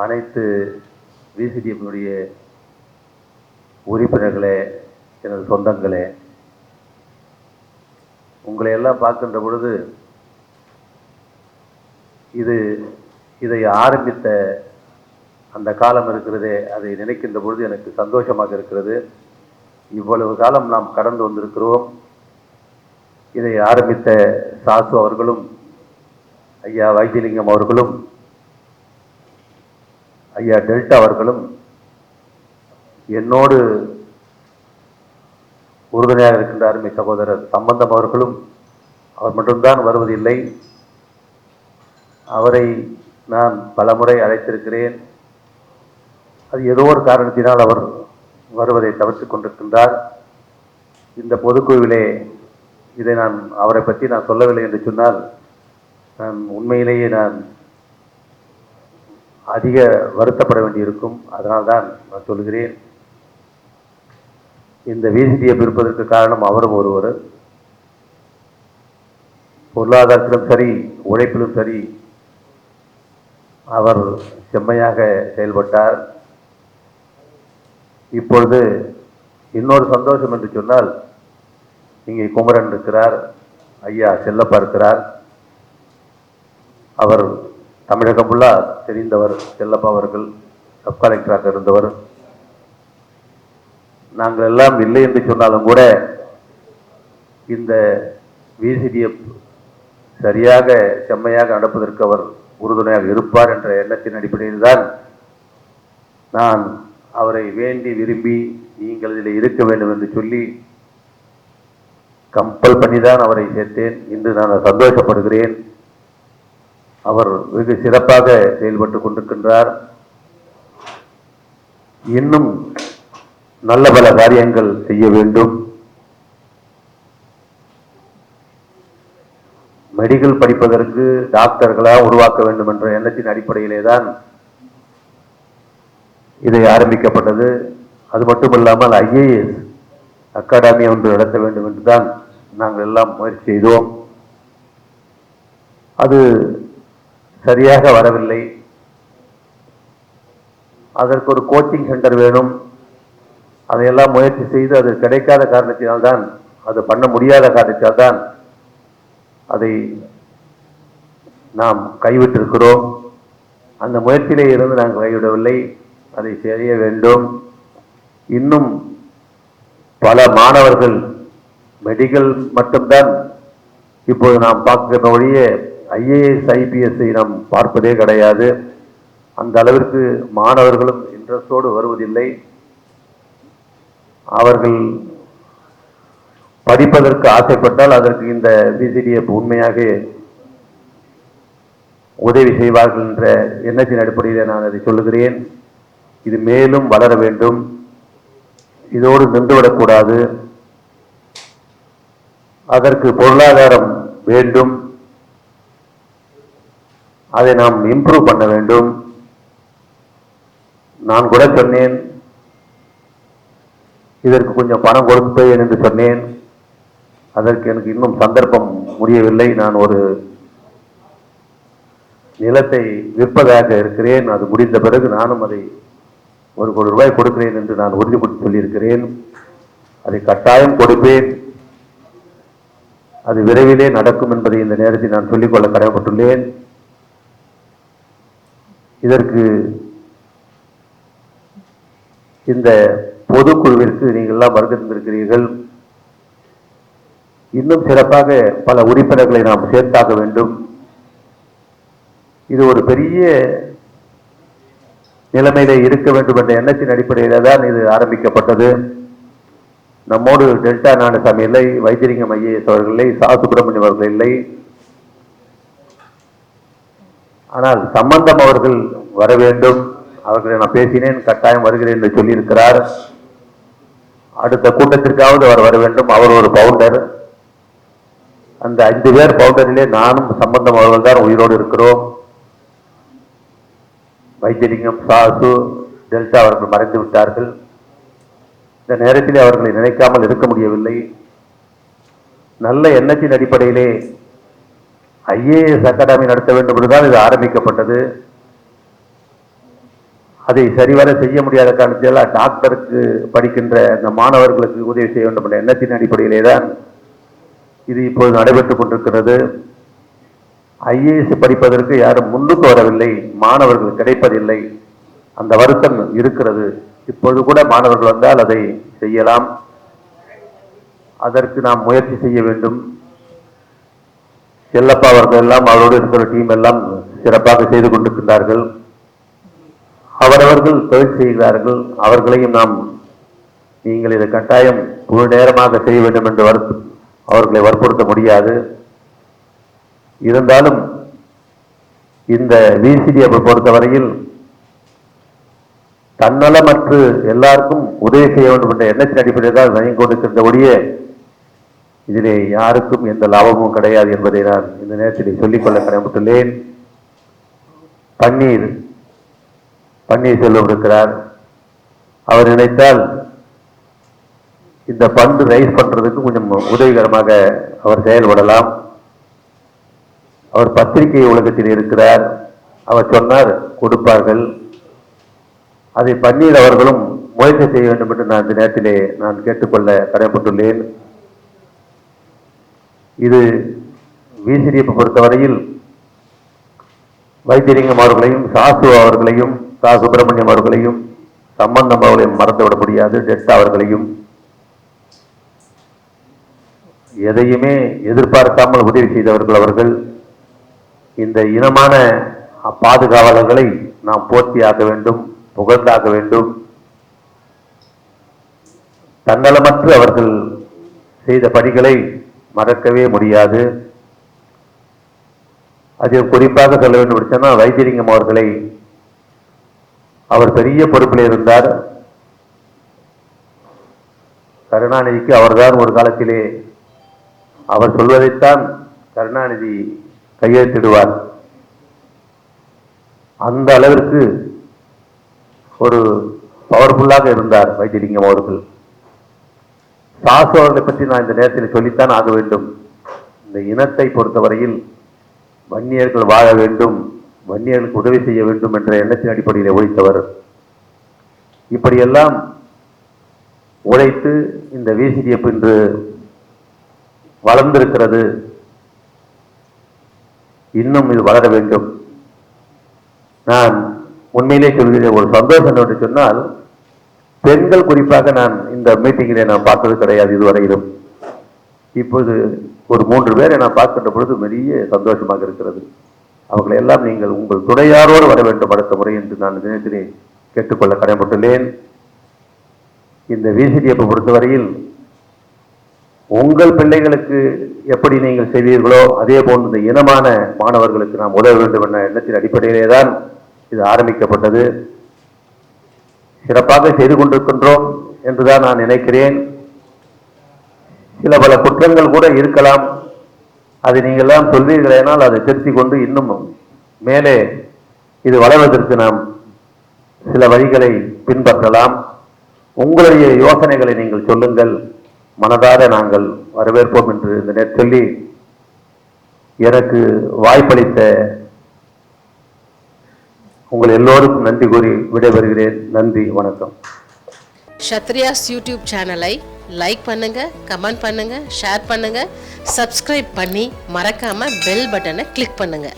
அனைத்து விசிடிஎம்னுடைய உறுப்பினர்களே எனது சொந்தங்களே உங்களை எல்லாம் பார்க்கின்ற பொழுது இது இதை ஆரம்பித்த அந்த காலம் இருக்கிறதே அதை நினைக்கின்ற பொழுது எனக்கு சந்தோஷமாக இருக்கிறது. இவ்வளவு காலம் நாம் கடந்து வந்திருக்கிறோம். இதை ஆரம்பித்த சாசு அவர்களும் ஐயா வைத்தியலிங்கம் அவர்களும் ஐயா டெல்டா அவர்களும் என்னோடு உறுதுணையாக இருக்கின்ற அருமை சகோதரர் சம்பந்தம் அவர்களும் அவர் மட்டும்தான் வருவதில்லை அவரை நான் பலமுறை அழைத்திருக்கிறேன். அது ஏதோ ஒரு காரணத்தினால் அவர் வருவதை தவிர்த்துக் கொண்டிருக்கின்றார். இந்த பொதுக்குழுவிலே இதை நான் அவரை பற்றி நான் சொல்லவில்லை என்று சொன்னால் நான் உண்மையிலேயே நான் அதிக வருத்தப்பட வேண்டியிருக்கும். அதனால்தான் நான் சொல்கிறேன் இந்த வீசிடியை இருப்பதற்கு காரணம் அவரும் ஒருவர். பொருளாதாரத்திலும் சரி உழைப்பிலும் சரி அவர் செம்மையாக செயல்பட்டார். இப்பொழுது இன்னொரு சந்தோஷம் என்று சொன்னால் இங்கே குமரன் இருக்கிறார் ஐயா செல்லப்பா இருக்கிறார். அவர் தமிழகம் ஃபுல்லாக தெரிந்தவர் செல்லப்பா அவர்கள் சப் கலெக்டராக இருந்தவர். நாங்கள் எல்லாம் இல்லை என்று சொன்னாலும் கூட இந்த விசிடிஎஃப் சரியாக செம்மையாக நடப்பதற்கு அவர் உறுதுணையாக இருப்பார் என்ற எண்ணத்தின் அடிப்படையில் தான் நான் அவரை வேண்டி விரும்பி நீங்கள் இதில் இருக்க வேண்டும் என்று சொல்லி கம்பல் பண்ணி தான் அவரை சேர்த்தேன். இன்று நான் சந்தோஷப்படுகிறேன். அவர் வெகு சிறப்பாக செயல்பட்டு கொண்டிருக்கின்றார். இன்னும் நல்ல பல காரியங்கள் செய்ய வேண்டும். மெடிக்கல் படிப்பதற்கு டாக்டர்களாக உருவாக்க வேண்டும் என்ற எண்ணத்தின் அடிப்படையிலே தான் இதை ஆரம்பிக்கப்பட்டது. அது மட்டுமல்லாமல் ஐஏஎஸ் அகாடமி ஒன்று நடத்த வேண்டும் என்று தான் நாங்கள் எல்லாம் முயற்சி செய்தோம். அது சரியாக வரவில்லை. அதற்கு ஒரு கோச்சிங் சென்டர் வேணும். அதையெல்லாம் முயற்சி செய்து அது கிடைக்காத காரணத்தினால்தான் அது பண்ண முடியாத காரணத்தால்தான் அதை நாம் கைவிட்டிருக்கிறோம். அந்த முயற்சியிலே இருந்து நாங்கள் கைவிடவில்லை. அதை செய்ய வேண்டும். இன்னும் பல மாணவர்கள் மெடிக்கல் மட்டும்தான் இப்போது நாம் பார்க்கிற ஒழிய ஐஏஎஸ் ஐபிஎஸ்ஐ நாம் பார்ப்பதே கிடையாது. அந்த அளவிற்கு மாணவர்களும் இன்ட்ரெஸ்டோடு வருவதில்லை. அவர்கள் படிப்பதற்கு ஆசைப்பட்டால் அதற்கு இந்த பிசிடிஎஃப் உண்மையாக உதவி செய்வார்கள் என்ற எண்ணத்தின் அடிப்படையில் நான் அதை சொல்லுகிறேன். இது மேலும் வளர வேண்டும். இதோடு நின்றுவிடக்கூடாது. அதற்கு பொருளாதாரம் வேண்டும். அதை நாம் இம்ப்ரூவ் பண்ண வேண்டும். நான் கூட சொன்னேன். இதற்கு கொஞ்சம் பணம் கொடுப்பேன் என்று சொன்னேன். அதற்கு எனக்கு இன்னும் சந்தர்ப்பம் முடியவில்லை. நான் ஒரு நிலத்தை விற்பதாக இருக்கிறேன். அது முடிந்த பிறகு நானும் அதை ஒரு கோடி ரூபாய் கொடுக்கிறேன் என்று நான் உறுதிப்படுத்தி சொல்லியிருக்கிறேன். அதை கட்டாயம் கொடுப்பேன். அது விரைவிலே நடக்கும் என்பதை இந்த நேரத்தில் நான் சொல்லிக்கொள்ள கடமைப்பட்டுள்ளேன். இதற்கு இந்த பொதுக்குழுவிற்கு நீங்கள்லாம் வருகின்றிருக்கிறீர்கள் இன்னும் சிறப்பாக பல உறுப்பினர்களை நாம் சேர்த்தாக வேண்டும். இது ஒரு பெரிய நிலைமையிலே இருக்க வேண்டும் என்ற எண்ணத்தின் அடிப்படையில் தான் இது ஆரம்பிக்கப்பட்டது. நம்மோடு டெல்டா நாகசாமி இல்லை வைத்தியலிங்கம் ஐஏஎஸ் அவர்கள் இல்லை சா. சுப்பிரமணியம் அவர்கள் இல்லை. ஆனால் சம்பந்தம் அவர்கள் வர வேண்டும். அவர்களை நான் பேசினேன் கட்டாயம் வருகிறேன் என்று சொல்லியிருக்கிறார். அடுத்த கூட்டத்திற்காவது அவர் வர வேண்டும். அவர் ஒரு பவுண்டர் அந்த ஐந்து பேர் பவுண்டரிலே நானும் சம்பந்தம் அவர்கள் தான் உயிரோடு இருக்கிறோம். வைத்தியலிங்கம் சாசு டெல்டா அவர்கள் மறைந்து விட்டார்கள். இந்த நேரத்தில் அவர்களை நினைக்காமல் இருக்க முடியவில்லை. நல்ல எண்ணத்தின் அடிப்படையிலே ஐஏஎஸ் அகாடமி நடத்த வேண்டும் என்றுதான் இது ஆரம்பிக்கப்பட்டது. அதை சரிவர செய்ய முடியாத காரணத்தினால் டாக்டருக்கு படிக்கின்ற அந்த மாணவர்களுக்கு உதவி செய்ய வேண்டும் என்ற எண்ணத்தின் அடிப்படையிலே தான் இது இப்போது நடைபெற்றுக் கொண்டிருக்கிறது. ஐஏஎஸ் படிப்பதற்கு யாரும் முன்னுக்கு வரவில்லை மாணவர்கள் கிடைப்பதில்லை. அந்த வருத்தம் இருக்கிறது. இப்பொழுது கூட மாணவர்கள் வந்தால் அதை செய்யலாம். அதற்கு நாம் முயற்சி செய்ய வேண்டும். செல்லப்பா அவர்கள் எல்லாம் அவரோடு இருக்கிற டீம் எல்லாம் சிறப்பாக செய்து கொண்டிருக்கின்றார்கள். அவரவர்கள் தொழில் செய்கிறார்கள் அவர்களையும் நாம் நீங்கள் இதை கட்டாயம் முழு நேரமாக செய்ய வேண்டும் என்று வற்பு அவர்களை வற்புறுத்த முடியாது. இருந்தாலும் இந்த விசிடிஎஃப் பொறுத்தவரையில் தன்னலமற்று எல்லாருக்கும் உதவி செய்ய வேண்டும் என்ற எண்ணத்தின் அடிப்படையில் தான் வழங்கி கொண்டிருக்கின்றபடியே இதிலே யாருக்கும் எந்த லாபமும் கிடையாது என்பதை நான் இந்த நேரத்தில் சொல்லிக்கொள்ள கடமைப்பட்டுள்ளேன். பன்னீர் பன்னீர்செல்வம் இருக்கிறார். அவர் நினைத்தால் இந்த பண்டு ரைஸ் பண்றதுக்கு கொஞ்சம் உதவிகரமாக அவர் செயல்படலாம். அவர் பத்திரிகை உலகத்தில் இருக்கிறார். அவர் சொன்னார் கொடுப்பார்கள். அதை பன்னீர் அவர்களும் முயற்சி செய்ய வேண்டும் என்று நான் இந்த நேரத்திலே நான் கேட்டுக்கொள்ள கடமைப்பட்டுள்ளேன். இது விசிடிஎஃப் பொறுத்தவரையில் வைத்தியலிங்கம் அவர்களையும் சாசு அவர்களையும் சா சுப்பிரமணியம் அவர்களையும் சம்பந்தம் அவர்களையும் மறந்துவிட முடியாது டெட்டா அவர்களையும். எதையுமே எதிர்பார்க்காமல் உதவி செய்தவர்கள் அவர்கள். இந்த இனமான பாதுகாவலர்களை நாம் போற்றியாக வேண்டும் புகழ்ந்தாக வேண்டும். தன்னலமற்று அவர்கள் செய்த பணிகளை மறக்கவே முடியாது. அதில் குறிப்பாக சொல்ல வேண்டும் என்று வைத்தியலிங்கம் அவர்களை அவர் பெரிய பொறுப்பில் இருந்தார். கருணாநிதிக்கு அவர்தான் ஒரு காலத்திலே அவர் சொல்வதைத்தான் கருணாநிதி கையெழுத்திடுவார். அந்த அளவிற்கு ஒரு பவர்ஃபுல்லாக இருந்தார் வைத்தியலிங்கம் அவர்கள். சாசு அவர்களை பற்றி நான் இந்த நேரத்தில் சொல்லித்தான் ஆக வேண்டும். இந்த இனத்தை பொறுத்தவரையில் வன்னியர்கள் வாழ வேண்டும். வன்னியர்களுக்கு உதவி செய்ய வேண்டும் என்ற எண்ணத்தின் அடிப்படையில் உழைத்தவர். இப்படியெல்லாம் உழைத்து இந்த விசிடிஎஃப் இன்று வளர்ந்திருக்கிறது. இன்னும் இது வளர வேண்டும். நான் உண்மையிலே சொல்கிறேன் ஒரு சந்தோஷம் என்று சொன்னால் பெண்கள் குறிப்பாக நான் இந்த மீட்டிங்கிலே நான் பார்த்தது கிடையாது இதுவரையிலும். இப்போது ஒரு மூன்று பேரை நான் பார்க்கின்ற பொழுது பெரிய சந்தோஷமாக இருக்கிறது. அவர்களை எல்லாம் நீங்கள் உங்கள் துணையாரோடு வர வேண்டும் அடுத்த முறை என்று நான் தினத்திலே கேட்டுக்கொள்ள கடமைப்பட்டுள்ளேன். இந்த விசிடிஎஃப் பொறுத்தவரையில் உங்கள் பிள்ளைகளுக்கு எப்படி நீங்கள் செய்வீர்களோ அதே போன்று இந்த இனமான மாணவர்களுக்கு நாம் உதவ வேண்டும் என்ற எண்ணத்தின் அடிப்படையிலே தான் இது ஆரம்பிக்கப்பட்டது. சிறப்பாக செய்து கொண்டிருக்கின்றோம் என்றுதான் நான் நினைக்கிறேன். சில பல குற்றங்கள் கூட இருக்கலாம். அதை நீங்கள்லாம் சொல்வீர்களேனால் அதை திருத்திக் கொண்டு இன்னும் மேலே இது வளர்வதற்கு நாம் சில வழிகளை பின்பற்றலாம். உங்களுடைய யோசனைகளை நீங்கள் சொல்லுங்கள். மனதார நாங்கள் வரவேற்போம் என்று இந்த சொல்லி எனக்கு வாய்ப்பளித்த உங்கள் எல்லோருக்கும் நன்றி கூறி விடைபெறுகிறேன். நன்றி வணக்கம். ஷத்ரியாஸ் யூடியூப் சேனலை லைக் பண்ணுங்க கமெண்ட் பண்ணுங்க ஷேர் பண்ணுங்க சப்ஸ்கிரைப் பண்ணி மறக்காம பெல் பட்டனை கிளிக் பண்ணுங்க.